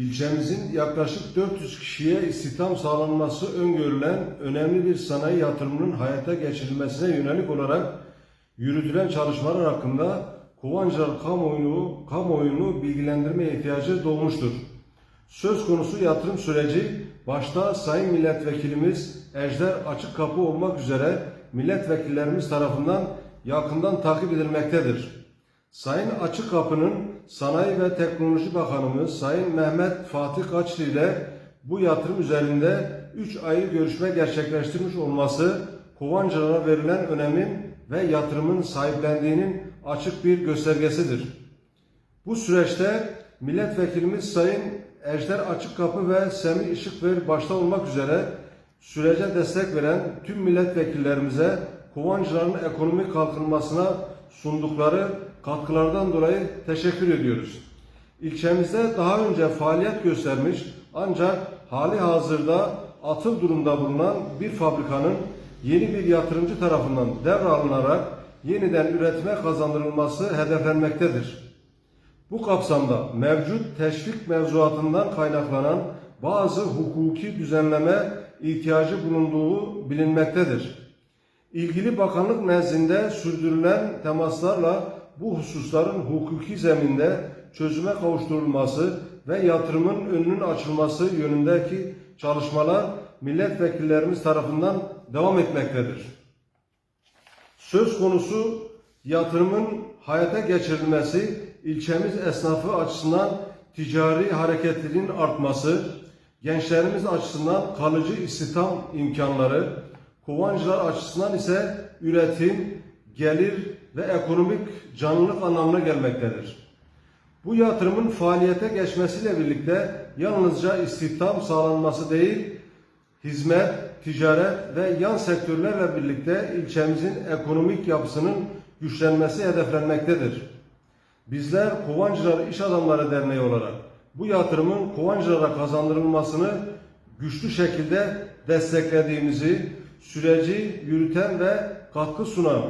İlçemizin yaklaşık 400 kişiye istihdam sağlanması öngörülen önemli bir sanayi yatırımının hayata geçirilmesine yönelik olarak yürütülen çalışmalar hakkında Kovancılar kamuoyunu, kamuoyunu bilgilendirme ihtiyacı doğmuştur. Söz konusu yatırım süreci başta Sayın Milletvekilimiz Ejder Açıkkapı olmak üzere milletvekillerimiz tarafından yakından takip edilmektedir. Sayın Açıkkapı'nın Sanayi ve Teknoloji Bakanımız Sayın Mehmet Fatih Kaçlı ile bu yatırım üzerinde 3 ayrı görüşme gerçekleştirmiş olması Kovancılara verilen önemin ve yatırımın sahiplendiğinin açık bir göstergesidir. Bu süreçte milletvekilimiz Sayın Ejder Açıkkapı ve Semih Işıkver başta olmak üzere sürece destek veren tüm milletvekillerimize Kovancıların ekonomik kalkınmasına sundukları katkılardan dolayı teşekkür ediyoruz. İlçemizde daha önce faaliyet göstermiş ancak hali hazırda atıl durumda bulunan bir fabrikanın yeni bir yatırımcı tarafından devralınarak yeniden üretime kazandırılması hedeflenmektedir. Bu kapsamda mevcut teşvik mevzuatından kaynaklanan bazı hukuki düzenleme ihtiyacı bulunduğu bilinmektedir. İlgili bakanlık nezdinde sürdürülen temaslarla bu hususların hukuki zeminde çözüme kavuşturulması ve yatırımın önünün açılması yönündeki çalışmalar milletvekillerimiz tarafından devam etmektedir. Söz konusu yatırımın hayata geçirilmesi ilçemiz esnafı açısından ticari hareketliliğin artması, gençlerimiz açısından kalıcı istihdam imkanları, Kovancılar açısından ise üretim, gelir ve ekonomik canlılık anlamına gelmektedir. Bu yatırımın faaliyete geçmesiyle birlikte yalnızca istihdam sağlanması değil, hizmet, ticaret ve yan sektörlerle birlikte ilçemizin ekonomik yapısının güçlenmesi hedeflenmektedir. Bizler Kovancılar İş Adamları Derneği olarak bu yatırımın Kovancılara kazandırılmasını güçlü şekilde desteklediğimizi, süreci yürüten ve katkı sunan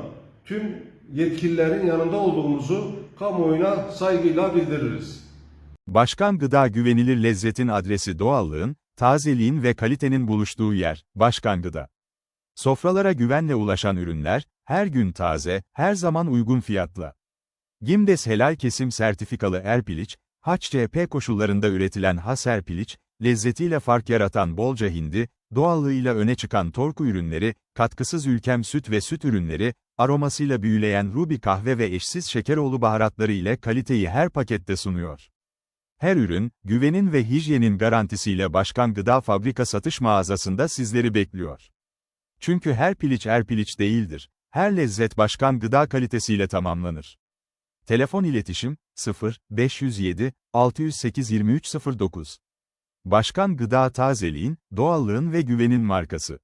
tüm yetkililerin yanında olduğumuzu kamuoyuna saygıyla bildiririz. Başkan Gıda güvenilir lezzetin adresi doğallığın, tazeliğin ve kalitenin buluştuğu yer, Başkan Gıda. Sofralara güvenle ulaşan ürünler, her gün taze, her zaman uygun fiyatla. Gimdes helal kesim sertifikalı erpiliç, HCP koşullarında üretilen has erpiliç, lezzetiyle fark yaratan bolca hindi, doğallığıyla öne çıkan torku ürünleri, katkısız ülkem süt ve süt ürünleri, aromasıyla büyüleyen ruby kahve ve eşsiz şekeroğlu baharatları ile kaliteyi her pakette sunuyor. Her ürün, güvenin ve hijyenin garantisiyle Başkan Gıda Fabrika satış mağazasında sizleri bekliyor. Çünkü her piliç er piliç değildir. Her lezzet Başkan Gıda kalitesiyle tamamlanır. Telefon iletişim 0 507 608 2309. Başkan Gıda tazeliğin, doğallığın ve güvenin markası.